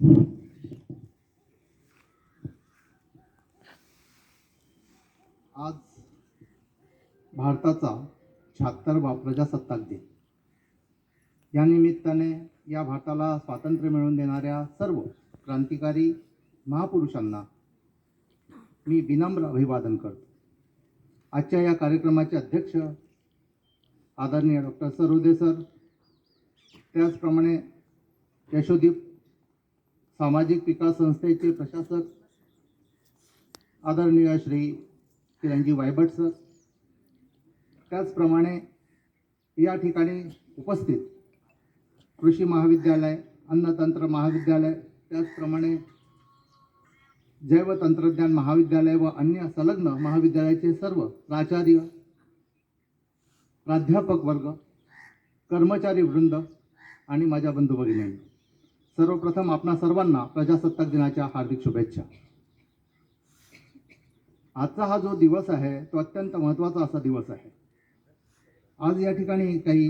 आज भारताचा शहात्तरवा प्रजासत्ताक दिन. या निमित्ताने या भारताला स्वातंत्र्य मिळवून देणाऱ्या सर्व क्रांतिकारी महापुरुषांना मी विनम्र अभिवादन करतो. आजच्या या कार्यक्रमाचे अध्यक्ष आदरणीय डॉक्टर सरोदे सर त्याचप्रमाणे यशोदीप सामाजिक विकास संस्थेचे प्रशासक आदरणीय श्री चिरंजीव वायभट सर. त्याचप्रमाणे या ठिकाणी उपस्थित कृषी महाविद्यालय अन्नतंत्र महाविद्यालय त्याचप्रमाणे जैवतंत्रज्ञान महाविद्यालय व अन्य संलग्न महाविद्यालयाचे सर्व प्राचार्य प्राध्यापक वर्ग कर्मचारी वृंद आणि माझ्या बंधू भगिनी सर्वप्रथम आपणा सर्वांना प्रजासत्ताक दिनाच्या हार्दिक शुभेच्छा. आजचा हा जो दिवस आहे तो अत्यंत महत्त्वाचा असा दिवस आहे. आज या ठिकाणी काही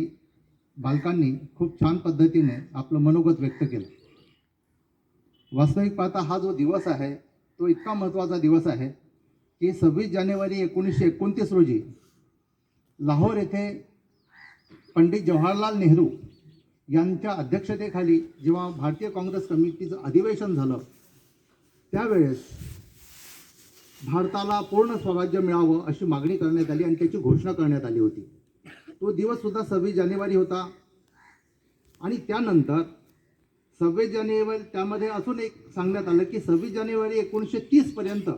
बालकांनी खूप छान पद्धतीने आपलं मनोगत व्यक्त केलं. वास्तविक पाहता हा जो दिवस आहे तो इतका महत्त्वाचा दिवस आहे की सव्वीस जानेवारी एकोणीसशे एकोणतीस रोजी लाहोर येथे पंडित जवाहरलाल नेहरू यांच्या अध्यक्षतेखाली जेव्हा भारतीय काँग्रेस कमिटीचं अधिवेशन झालं त्यावेळेस भारताला पूर्ण स्वराज्य मिळावं अशी मागणी करण्यात आली आणि त्याची घोषणा करण्यात आली होती. तो दिवससुद्धा सव्वीस जानेवारी होता. आणि त्यानंतर सव्वीस जानेवारी त्यामध्ये अजून एक सांगण्यात आलं की सव्वीस जानेवारी एकोणीसशे तीसपर्यंत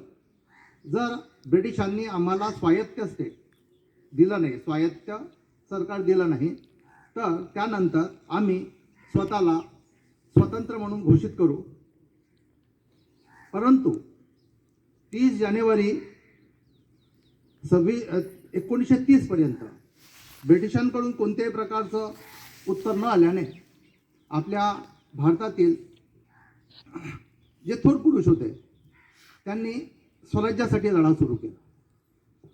जर ब्रिटिशांनी आम्हाला स्वायत्त स्टेट दिलं नाही स्वायत्त सरकार दिलं नाही तर त्यानंतर आम्ही स्वतःला स्वतंत्र म्हणून घोषित करू. परंतु तीस जानेवारी सव्वीस एकोणीसशे तीसपर्यंत ब्रिटिशांकडून कोणत्याही प्रकारचं उत्तर न आल्याने आपल्या भारतातील जे थोर पुरुष होते त्यांनी स्वराज्यासाठी लढा सुरू केला.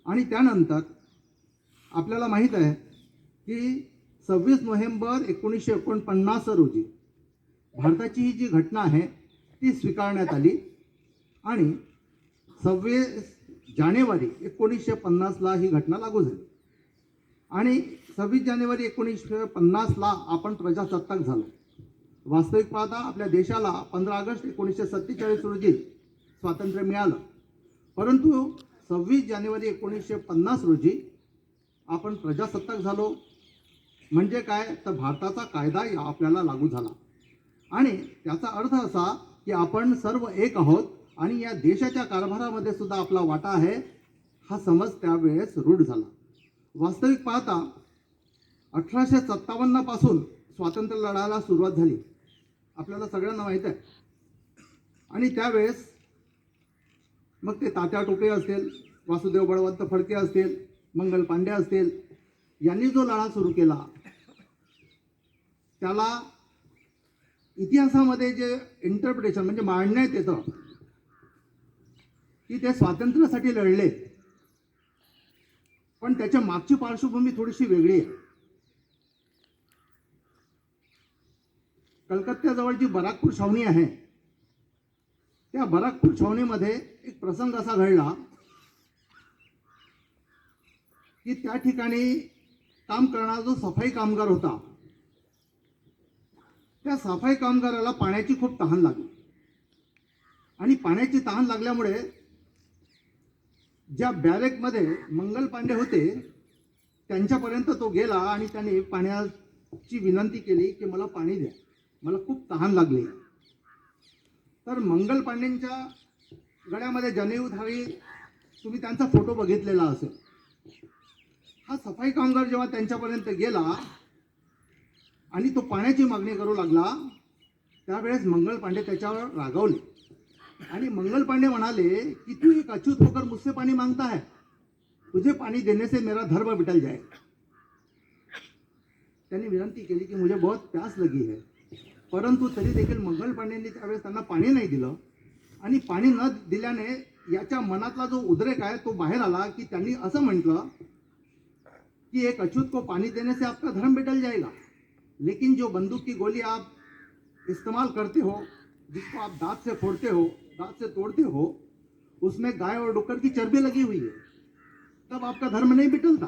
आणि त्यानंतर आपल्याला माहीत आहे की सव्वीस नोव्हेंबर एकोणीसशे एकोणपन्नास रोजी भारताची ही जी घटना आहे ती स्वीकारण्यात आली. आणि सव्वीस जानेवारी एकोणीसशे पन्नासला ही घटना लागू झाली. आणि सव्वीस जानेवारी एकोणीसशे पन्नासला आपण प्रजासत्ताक झालो. वास्तविक पाहता आपल्या देशाला पंधरा ऑगस्ट एकोणीसशे सत्तेचाळीस रोजी स्वातंत्र्य मिळालं. परंतु सव्वीस जानेवारी एकोणीसशे पन्नास रोजी आपण प्रजासत्ताक झालो. म्हणजे काय? तर भारताचा कायदा आपल्याला लागू झाला. आणि त्याचा अर्थ असा की आपण सर्व एक आहोत आणि या देशाच्या कारभारामध्ये सुद्धा आपला वाटा आहे हा समज त्यावेळेस रूढ झाला. वास्तविक पाहता अठराशे सत्तावन्नपासून स्वातंत्र्य लढायला सुरुवात झाली. आपल्याला सगळ्यांना माहीत आहे. आणि त्यावेळेस मग ते तात्या टोपे असतील वासुदेव बळवंत फडके असतील मंगल पांडे असतील यांनी जो लढा सुरू केला त्याला इतिहासामध्ये जे इंटरप्रिटेशन म्हणजे मांडण्यात येतं की ते स्वातंत्र्यासाठी लढले. पण त्याच्या मागची पार्श्वभूमी थोडीशी वेगळी आहे. कलकत्त्याजवळ जी बराकपूर छावणी आहे त्या बराकपूर छावणीमध्ये एक प्रसंग असा घडला की त्या ठिकाणी काम करणारा जो सफाई कामगार होता त्या सफाई कामगाराला पाण्याची खूप तहान लागली. आणि पाण्याची तहान लागल्यामुळे ज्या बॅरेकमध्ये मंगल पांडे होते त्यांच्यापर्यंत तो गेला आणि त्याने पाण्याची विनंती केली की मला पाणी द्या. मला खूप तहान लागली. तर मंगल पांडेंच्या गळ्यामध्ये जनेऊधारी तुम्ही त्यांचा फोटो बघितलेला असेल. हा सफाई कामगार जेव्हा त्यांच्यापर्यंत गेला आणि तो पाण्याची मागणी करू लागला त्यावेळेस मंगल पांडे त्याच्यावर रागावले. आणि मंगल पांडे म्हणाले की तू एक अच्युत होकर मुझसे पाणी मांगता है तुझे पाणी देने से मेरा धर्म बिटल जाए त्यांनी विनंती केली की मुझे बहुत प्यास लगी है. परंतु तरी देखील मंगल पांडेंनी त्यावेळेस त्यांना पाणी नाही दिलं. आणि पाणी न दिल्याने याच्या मनातला जो उद्रेक आहे तो बाहेर आला की त्यांनी असं म्हटलं की एक अछूत को पाणी देण्याचे से आपका धर्म बिटल जाएगा लेकिन जो बंदूक की गोली आप इस्तेमाल करते हो जिसको आप दांत से फोड़ते हो दांत से तोड़ते हो उसमें गाय और डुक्कर की चर्बी लगी हुई है। तब आपका धर्म नाही बिटलता।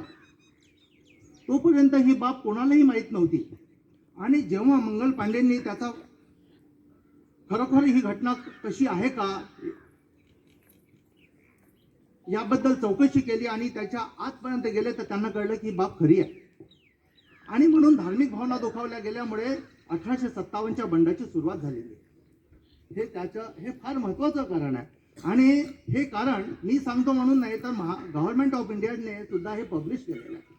तोपर्यंत ही बाब कोणालाही माहीत नव्हती। आणि जेव्हा मंगल पांडेंनी त्याचा खरोखर ही घटना कशी आहे का याबद्दल चौकशी केली आणि त्याच्या आतपर्यंत गेले तर त्यांना कळलं की ही बाब खरी आहे. आणि म्हणून धार्मिक भावना दुखावल्या गेल्यामुळे अठराशे सत्तावन्नच्या बंडाची सुरुवात झालेली हे त्याचं हे फार महत्त्वाचं कारण आहे. आणि हे कारण मी सांगतो म्हणून नाही तर महा गव्हर्नमेंट ऑफ इंडियाने सुद्धा हे पब्लिश केलेलं आहे.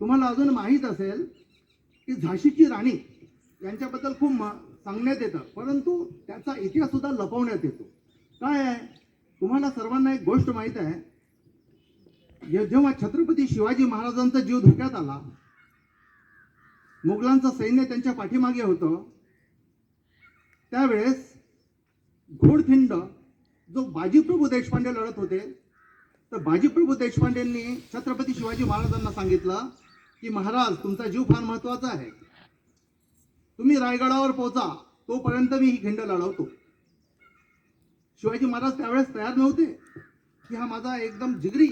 तुम्हाला अजून माहीत असेल की झाशीची राणी यांच्याबद्दल खूप म- सांगण्यात येतं. परंतु त्याचा इतिहाससुद्धा लपवण्यात येतो. काय आहे? तुम्हाला सर्वांना एक गोष्ट माहीत आहे. जे- जेव्हा छत्रपती शिवाजी महाराजांचा जीव धोक्यात आला मुघलांचं सैन्य त्यांच्या पाठीमागे होतं. त्यावेळेस घोडखिंड जो बाजीप्रभू देशपांडे लढत होते तर बाजीप्रभू देशपांडेंनी छत्रपती शिवाजी महाराजांना सांगितलं की महाराज तुमचा जीव फार महत्त्वाचा आहे. तुम्ही रायगडावर पोहोचा तोपर्यंत मी ही खिंड लढवतो. शिवाजी महाराज त्यावेळेस तयार नव्हते की हा माझा एकदम जिगरी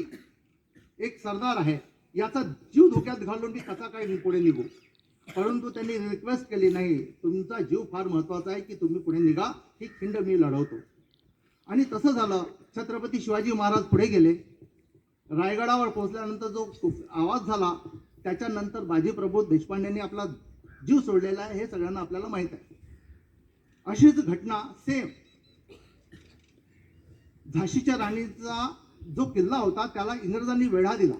एक सरदार आहे. याचा जीव धोक्यात घालून मी कसा काय मी पुढे निघू? परंतु त्यांनी रिक्वेस्ट केली नाही. तुमचा जीव फार महत्त्वाचा आहे की तुम्ही पुढे निघा. ही खिंड मी लढवतो. आणि तसं झालं छत्रपती शिवाजी महाराज पुढे गेले. रायगडावर पोहोचल्यानंतर जो आवाज झाला त्याच्यानंतर बाजीप्रभू देशपांडेंनी आपला जीव सोडलेला आहे हे सगळ्यांना आपल्याला माहीत आहे. अशीच घटना सेम झाशीच्या राणीचा जो किल्ला होता त्याला इंग्रजांनी वेढा दिला.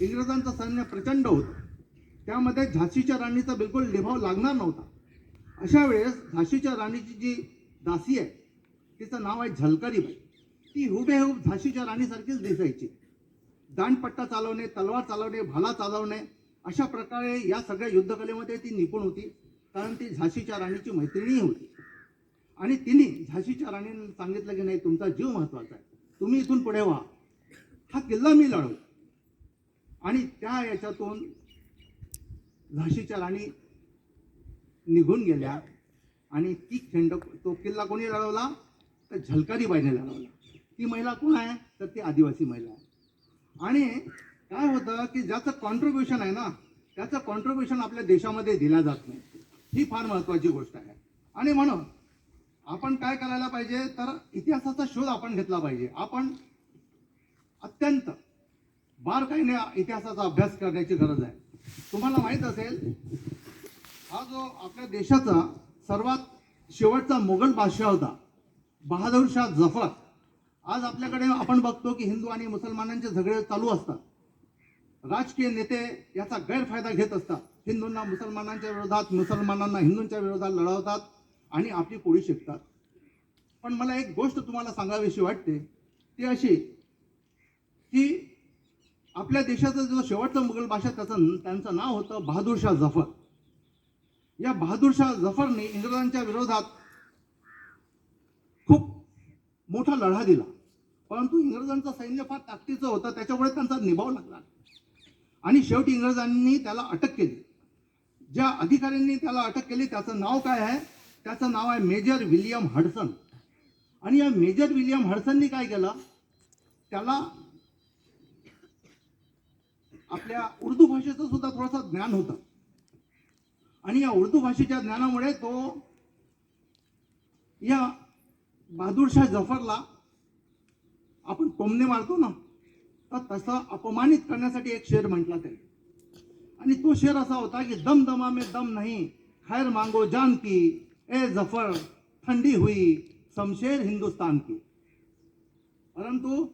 इंग्रजांचं सैन्य प्रचंड होतं. त्यामध्ये झाशीच्या राणीचा बिलकुल निभाव लागणार नव्हता. अशा वेळेस झाशीच्या राणीची जी दासी आहे तिचं नाव आहे झलकारीबाई. ती हुबेहूब झाशीच्या राणीसारखीच दिसायची. दांडपट्टा चालवणे तलवार चालवणे भाला चालवणे अशा प्रकारे या सगळ्या युद्धकलेमध्ये ती निपुण होती कारण ती झाशीच्या राणीची मैत्रिणी होती. आणि तिने झाशीच्या राणीने सांगितलं की नाही तुमचा जीव महत्त्वाचा आहे. तुम्ही इथून पुढे व्हा. हा किल्ला मी लढवू आणि त्या याच्यातून झाशीच्या राणी निघून गेल्या आणि ती खिंड तो किल्ला कोणी लढवला? तर झलकारीबाईने लढवला. ती महिला कोण आहे? तर ती आदिवासी महिला आहे. आणि काय होतं की ज्याचं कॉन्ट्रीब्युशन आहे ना त्याचं कॉन्ट्रीब्युशन आपल्या देशामध्ये दिल्या जात नाही. ही फार महत्त्वाची गोष्ट आहे. आणि म्हणून आपण काय करायला पाहिजे? तर इतिहासाचा शोध आपण घेतला पाहिजे. आपण अत्यंत बारकाईने इतिहासाचा अभ्यास करण्याची गरज आहे. तुम्हाला माहीत असेल हा जो आपल्या देशाचा सर्वात शेवटचा मोगल बादशाह होता बहादूर शाह जफर. आज आपल्याकडे आपण बघतो की हिंदू आणि मुसलमानांचे झगडे चालू असतात. राजकीय नेते याचा गैरफायदा घेत असतात. हिंदूंना मुसलमानांच्या विरोधात मुसलमानांना हिंदूंच्या विरोधात लढवतात आणि आपली पोळी शिकतात. पण मला एक गोष्ट तुम्हाला सांगावीशी वाटते ती अशी की आपल्या देशाचा जो शेवटचा मुघल बादशाह त्याचं त्यांचं नाव होतं बहादूरशाह जफर. या बहादूरशाह जफरने इंग्रजांच्या विरोधात खूप मोठा लढा दिला. परंतु इंग्रजांचं सैन्य फार ताकदीचं होतं त्याच्यामुळे त्यांचा निभाव लागला आणि शेवटी इंग्रजांनी त्याला अटक केली. ज्या अधिकाऱ्यांनी त्याला अटक केली त्याचं नाव काय आहे? त्याचं नाव आहे मेजर विलियम हडसन. आणि या मेजर विलियम हडसननी काय केलं? त्याला आपल्या उर्दू भाषेचं सुद्धा थोडंसं ज्ञान होतं. आणि या उर्दू भाषेच्या ज्ञानामुळे तो या बहादूरशाह जफरला आपण टोमणे मारतो ना तर तसं अपमानित करण्यासाठी एक शेर म्हटला त्याने आणि तो शेर असा होता की दम दमा में दम नहीं खैर मांगो जान की ए जफर थंडी हुई शमशेर हिंदुस्तान की. परंतु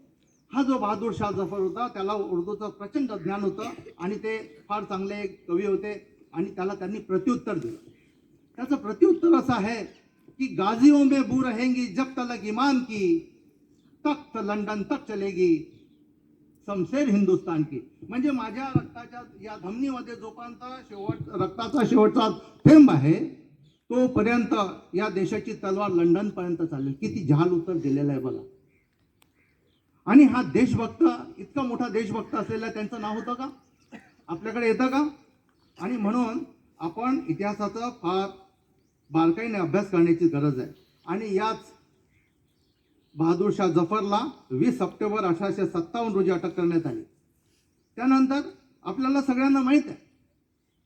हा जो बहादूर शाह जफर होता त्याला उर्दूचं प्रचंड ज्ञान होतं आणि ते फार चांगले कवी होते आणि त्याला त्यांनी प्रत्युत्तर दिलं. त्याचं प्रत्युत्तर असं आहे की गाजियों में बू रहेंगी जब तलक ईमान की तख्त लंडन तक चलेगी समशेर हिंदुस्तान की. म्हणजे माझ्या रक्ताच्या या धमनीमध्ये जोपर्यंत शेवट रक्ताचा शेवटचा थेंब आहे तोपर्यंत या देशाची तलवार लंडनपर्यंत चालेल. किती जहाल उत्तर दिलेलं आहे बघा. आणि हा देशभक्त इतका मोठा देशभक्त असलेला त्यांचं नाव होतं का? आपल्याकडे येतं का? आणि म्हणून आपण इतिहासाचा फार बारकाईने अभ्यास करण्याची गरज आहे. आणि याच बहादूर शाह जफरला वीस सप्टेंबर अठराशे सत्तावन्न रोजी अटक करण्यात आली. त्यानंतर आपल्याला सगळ्यांना माहीत आहे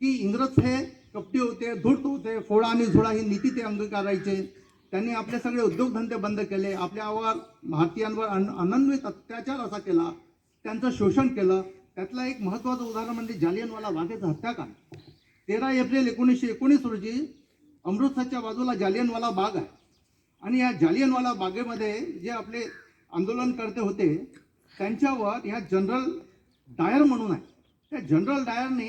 की इंग्रज हे कपटी होते धूर्त होते फोडा आणि झोडा ही नीती ते अंगीकारायचे. त्यांनी आपले सगळे उद्योगधंदे बंद केले आपल्यावर भारतीयांवर अन अनन्वित अत्याचार असा केला त्यांचं शोषण केलं. त्यातलं एक महत्त्वाचं उदाहरण म्हणजे जालियनवाला बागेचं हत्याकांड. तेरा एप्रिल एकोणीसशे एकोणीस रोजी अमृतसरच्या बाजूला जालियनवाला बाग आहे. आणि या जालियनवाला बागेमध्ये जे आपले आंदोलनकर्ते होते त्यांच्यावर ह्या जनरल डायर म्हणून आहे. त्या जनरल डायरने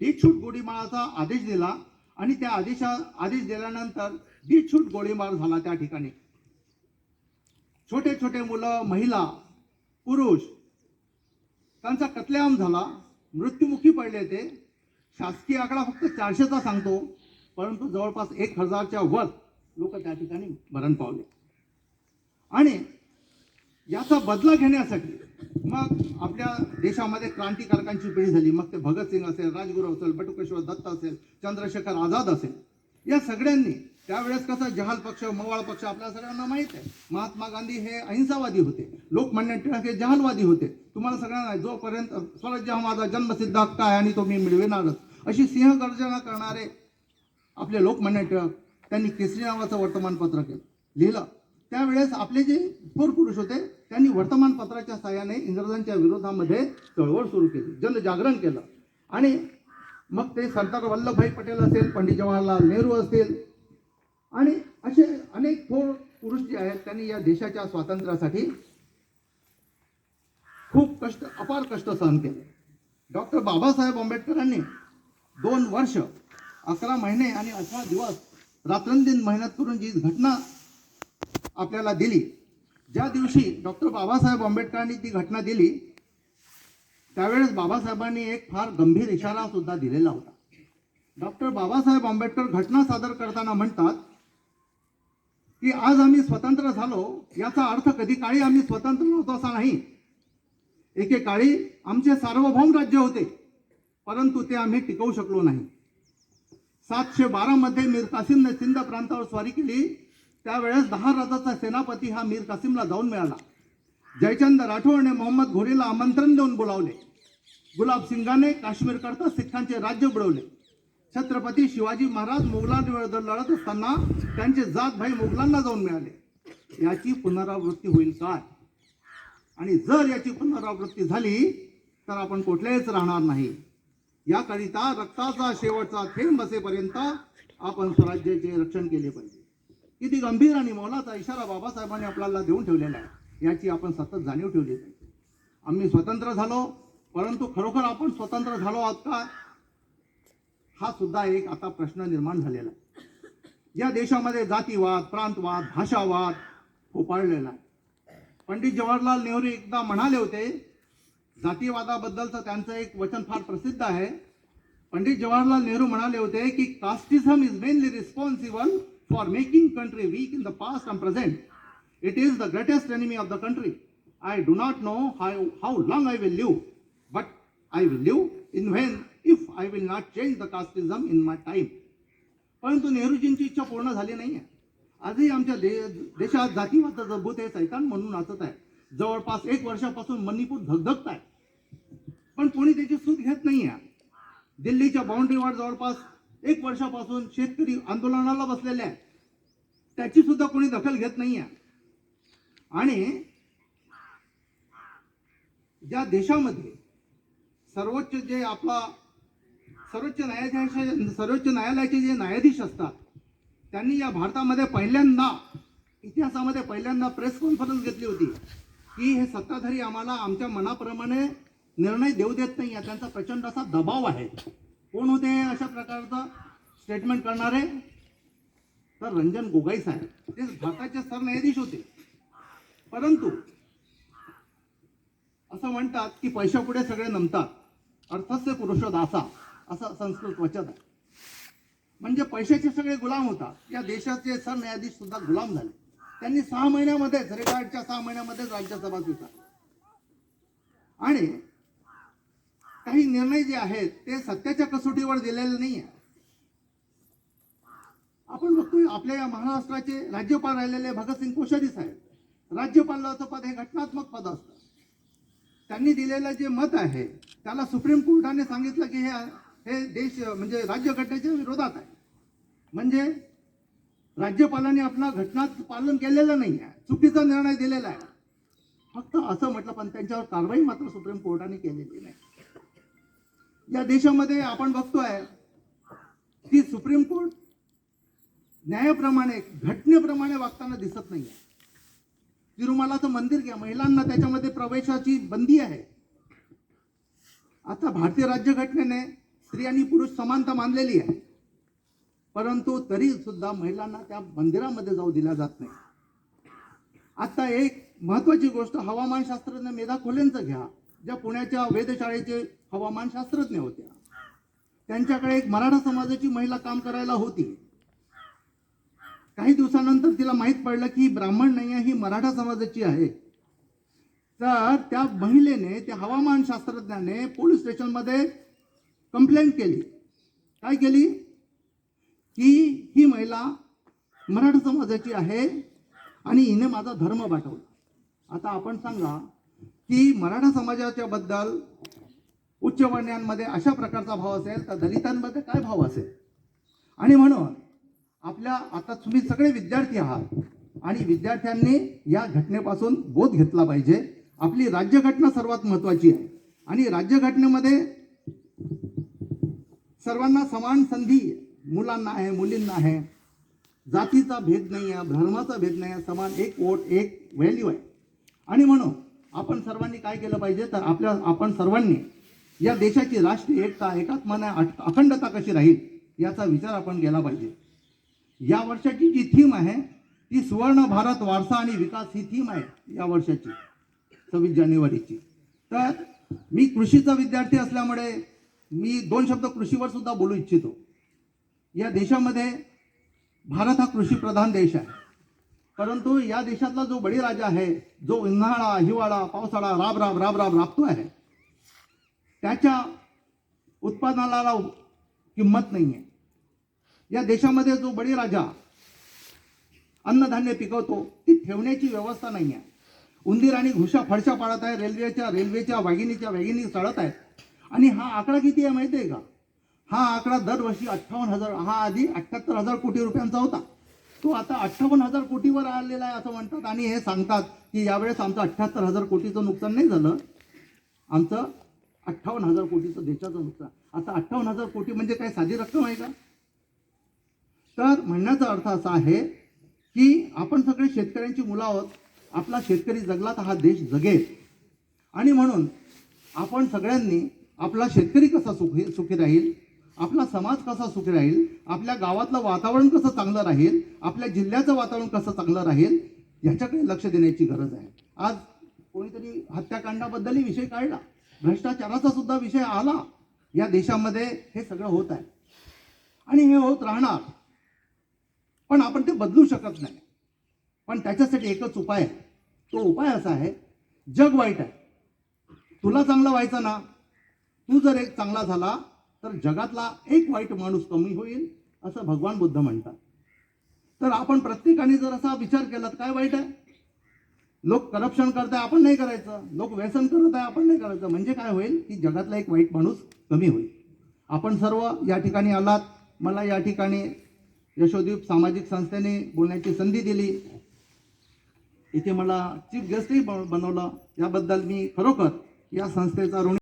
डीछूट गोडीमाळाचा आदेश दिला आणि त्या आदेशा आदेश दिल्यानंतर डीटशूट गोळीबार झाला त्या ठिकाणी. छोटे छोटे मुलं महिला पुरुष त्यांचा कत्लेआम झाला. मृत्युमुखी पडले ते. शासकीय आकडा फक्त चारशेचा सांगतो परंतु जवळपास एक हजारच्या वर लोक त्या ठिकाणी मरण पावले. आणि याचा बदला घेण्यासाठी मग आपल्या देशामध्ये क्रांतिकारकांची पिढी झाली. मग ते भगतसिंग असेल राजगुरू असेल बटुकेश्वर दत्त असेल चंद्रशेखर आझाद असेल. या सगळ्यांनी त्यावेळेस कसं जहाल पक्ष मवाळ पक्ष आपल्या सगळ्यांना माहीत आहे. महात्मा गांधी हे अहिंसावादी होते. लोकमान्य टिळक हे जहालवादी होते. तुम्हाला सगळ्यांना जोपर्यंत स्वराज्य हा माझा जन्मसिद्ध हक्क आहे आणि तो मी मिळविणारच. अशी सिंहगर्जना करणारे आपले लोकमान्य टिळक त्यांनी केसरी नावाचं वर्तमानपत्र केलं लिहिलं. त्यावेळेस आपले जे थोर पुरुष होते त्यांनी वर्तमानपत्राच्या सहाय्याने इंग्रजांच्या विरोधामध्ये चळवळ सुरू केली जनजागरण केलं. आणि मग ते सरदार वल्लभभाई पटेल असेल पंडित जवाहरलाल नेहरू असतील आणि असे अनेक थोर पुरुष जे आहेत त्यांनी या देशाच्या स्वातंत्र्यासाठी खूप कष्ट अपार कष्ट सहन केले. डॉक्टर बाबासाहेब आंबेडकरांनी दोन वर्ष अकरा महिने आणि अठरा दिवस रात्रंदिन मेहनत करून जी घटना आपल्याला दिली ज्या दिवशी डॉक्टर बाबासाहेब आंबेडकरांनी ती घटना दिली त्यावेळेस बाबासाहेबांनी एक फार गंभीर इशारा सुद्धा दिलेला होता. डॉक्टर बाबासाहेब आंबेडकर घटना सादर करताना म्हणतात की आज आम्ही स्वतंत्र झालो याचा अर्थ कधी काळी आम्ही स्वतंत्र नव्हतो असा नाही. एकेकाळी आमचे सार्वभौम राज्य होते परंतु ते आम्ही टिकवू शकलो नाही. सातशे बारामध्ये मीर कासिमने सिंध प्रांतावर स्वारी केली त्यावेळेस दहा राजाचा सेनापती हा मीर कासिमला जाऊन मिळाला. जयचंद राठोडने मोहम्मद घोरीला आमंत्रण देऊन बोलावले. गुलाब सिंगाने काश्मीरकरता सिखांचे राज्य बुडवले. छत्रपती शिवाजी महाराज मुघलांविरुद्ध लढत असताना त्यांचे जात भाई मुघलांना जाऊन मिळाले. याची पुनरावृत्ती होईल काय? आणि जर याची पुनरावृत्ती झाली तर आपण कुठल्याच राहणार नाही. याकरिता रक्ताचा शेवटचा थेंब असेपर्यंत आपण स्वराज्याचे रक्षण केले पाहिजे. किती गंभीर आणि मोलाचा इशारा बाबासाहेबांनी आपल्याला देऊन ठेवलेला आहे. याची आपण सतत जाणीव ठेवली पाहिजे. आम्ही स्वतंत्र झालो परंतु खरोखर आपण स्वतंत्र झालो आहोत का? हा सुद्धा एक आता प्रश्न निर्माण झालेला आहे. या देशामध्ये जातीवाद प्रांतवाद भाषावाद फोपाळलेला आहे. पंडित जवाहरलाल नेहरू एकदा म्हणाले होते जातीवादाबद्दलचं त्यांचं एक वचन फार प्रसिद्ध आहे. पंडित जवाहरलाल नेहरू म्हणाले होते की casteism is mainly responsible for making country weak in the past and present it is the greatest enemy of the country I do not know hi how long I will live but I will live in when if I will not change the casteism in my time परंतु नेहरूजींची इच्छा पूर्ण झाली नाही आहे आजही आमच्या दे देशात जातीवादाचं भूत हे सैतान म्हणून नाचत आहे. जवळपास एक वर्षापासून मणिपूर धगधगत आहे पण कोणी त्याची सूट घेत नाही आहे दिल्लीच्या बाउंड्रीवर जवळपास एक वर्षापासून शेतकरी आंदोलनाला बसलेले आहे त्याची सुद्धा कोणी दखल घेत नाही आहे आणि ज्या देशामध्ये सर्वोच्च जे आपला सर्वोच्च न्यायाधीश सर्वोच्च न्यायालयाचे जे न्यायाधीश असतात त्यांनी या भारतामध्ये पहिल्यांदा इतिहासामध्ये पहिल्यांदा प्रेस कॉन्फरन्स घेतली होती की हे सत्ताधारी आम्हाला आमच्या मनाप्रमाणे निर्णय देऊ देत नाही आहे त्यांचा प्रचंड असा दबाव आहे. कोण होते अशा प्रकारचं स्टेटमेंट करणारे? तर रंजन गोगाई साहेब. ते भारताचे सरन्यायाधीश होते. परंतु असं म्हणतात की पैशापुढे सगळे नमतात. अर्थस्य पुरुषोदासा असं संस्कृत वचन आहे. म्हणजे पैशाचे सगळे गुलाम होतात. या देशाचे सरन्यायाधीश सुद्धा गुलाम झाले. त्यांनी सहा महिन्यामध्येच रेकॉर्डच्या सहा महिन्यामध्येच राज्यसभा स्वीकारली. आणि काही निर्णय जे आहेत ते सत्याच्या कसोटीवर दिलेले नाही आहे आपण बघतोय आपल्या या महाराष्ट्राचे राज्यपाल राहिलेले भगतसिंग कोश्यारी साहेब राज्यपालाचं पद हे घटनात्मक पद असतं. त्यांनी दिलेलं जे मत आहे त्याला सुप्रीम कोर्टाने सांगितलं की हे हे देश म्हणजे राज्यघटनेच्या विरोधात आहे. म्हणजे राज्यपालांनी आपला घटना पालन केलेलं नाही आहे चुकीचा निर्णय दिलेला आहे. फक्त असं म्हटलं पण त्यांच्यावर कारवाई मात्र सुप्रीम कोर्टाने केलेली नाही. या देशामध्ये आपण बघतोय की सुप्रीम कोर्ट न्यायाप्रमाणे घटनेप्रमाणे वागताना दिसत नाही तिरुमालाचं मंदिर घ्या. महिलांना त्याच्यामध्ये प्रवेशाची बंदी आहे. आता भारतीय राज्यघटनेने स्त्री आणि पुरुष समानता मानलेली आहे. परंतु तरी सुद्धा महिलांना त्या मंदिरामध्ये जाऊ दिला जात नाही. आता एक महत्वाची गोष्ट हवामानशास्त्रज्ञ मेधा खोलेंचं घ्या ज्या पुण्याच्या वेधशाळेचे हवामानशास्त्रज्ञ होत्या. त्यांच्याकडे एक मराठा समाजाची महिला काम करायला होती. काही दिवसानंतर तिला माहीत पडलं की ही ब्राह्मण नाही आहे ही मराठा समाजाची आहे. तर त्या महिलेने त्या हवामानशास्त्रज्ञाने पोलीस स्टेशनमध्ये कंप्लेंट केली. काय केली? की ही महिला मराठा समाजाची आहे आणि हिने माझा धर्म पाठवला. आता आपण सांगा की मराठा समाजाच्या बद्दल उच्च अशा प्रकारचा भाव असेल तर दलितांमध्ये काय भाव असेल? आणि म्हणून आपल्या आता तुम्ही सगळे विद्यार्थी आहात आणि विद्यार्थ्यांनी या घटनेपासून बोध घेतला पाहिजे. आपली राज्यघटना सर्वात महत्त्वाची आहे. आणि राज्यघटनेमध्ये सर्वांना समान संधी मुलांना आहे मुलींना आहे. जातीचा भेद नाही आहे धर्माचा भेद नाही आहे समान एक वोट एक व्हॅल्यू आहे. आणि म्हणून आपण सर्वांनी काय केलं पाहिजे? तर आपल्या आपण सर्वांनी या देशाची राष्ट्रीय एकता एकात्माने अख- अखंडता कशी राहील याचा विचार आपण केला पाहिजे. या वर्षाची जी थीम आहे ती सुवर्ण भारत वारसा आणि विकास ही थीम आहे या वर्षाची सव्वीस जानेवारीची. तर मी कृषीचा विद्यार्थी असल्यामुळे मी दोन शब्द कृषीवर सुद्धा बोलू इच्छितो. या देशामध्ये भारत हा कृषीप्रधान देश आहे. परंतु या देशातला जो बळीराजा आहे जो उन्हाळा हिवाळा पावसाळा राब राब राब राब राबतो आहे त्याच्या उत्पादनाला किंमत नाही आहे या देशामध्ये जो बळीराजा अन्नधान्य पिकवतो ती ठेवण्याची व्यवस्था नाही आहे उंदीर आणि घुशा फडशा पाडत आहे रेल्वेच्या रेल्वेच्या वाघिणीच्या वाघिणी चढत आहेत. आणि हा आकडा किती आहे माहिती आहे का? हा आकडा दरवर्षी अठ्ठावन्न हजार हा आधी अठ्ठ्याहत्तर हजार कोटी रुपयांचा होता. तो आता अठ्ठावन्न हजार कोटीवर आलेला आहे असं म्हणतात आणि हे सांगतात की यावेळेस आमचं अठ्ठ्याहत्तर हजार कोटीचं नुकसान नाही झालं. आमचं अठ्ठावन्न हजार कोटीचं देशाचं नुकसान. आता अठ्ठावन्न हजार कोटी म्हणजे काय साधी रक्कम आहे का? तर म्हणण्याचा अर्थ असा आहे की आपण सगळे शेतकऱ्यांची मुलं आहोत. आपला शेतकरी जगला तर हा देश जगेल. आणि म्हणून आपण सगळ्यांनी आपला शेतकरी कसा सुखी सुखी राहील? आपला समाज कसा सुखी राहील? आपल्या गावातलं वातावरण कसं चांगलं राहील? आपल्या जिल्ह्याचं वातावरण कसं चांगलं राहील? याच्याकडे लक्ष देण्याची गरज आहे. आज कोणीतरी हत्याकांडाबद्दलही विषय काढला. भ्रष्टाचाराचा सुद्धा विषय आला. या देशामध्ये हे सगळं होत आहे. आणि हे होत राहणार. पण आपण ते बदलू शकत नाही. पण त्याच्यासाठी एकच उपाय आहे. तो उपाय असा आहे जग वाईट आहे. तुला चांगलं व्हायचं ना तू जर एक चांगला झाला तर जगातला एक वाईट माणूस कमी होईल असं भगवान बुद्ध म्हणतात. तर आपण प्रत्येकाने जर असा विचार केला तर काय वाईट आहे? लोक करप्शन करत आहे आपण नाही करायचं. लोक व्यसन करत आहे आपण नाही करायचं. म्हणजे काय होईल? की जगातला एक वाईट माणूस कमी होईल. आपण सर्व या ठिकाणी आलात. मला या ठिकाणी यशोदीप सामाजिक संस्थेने बोलण्याची संधी दिली. इथे मला चीफ गेस्टही बनवलं. याबद्दल मी खरोखर या संस्थेचा ऋण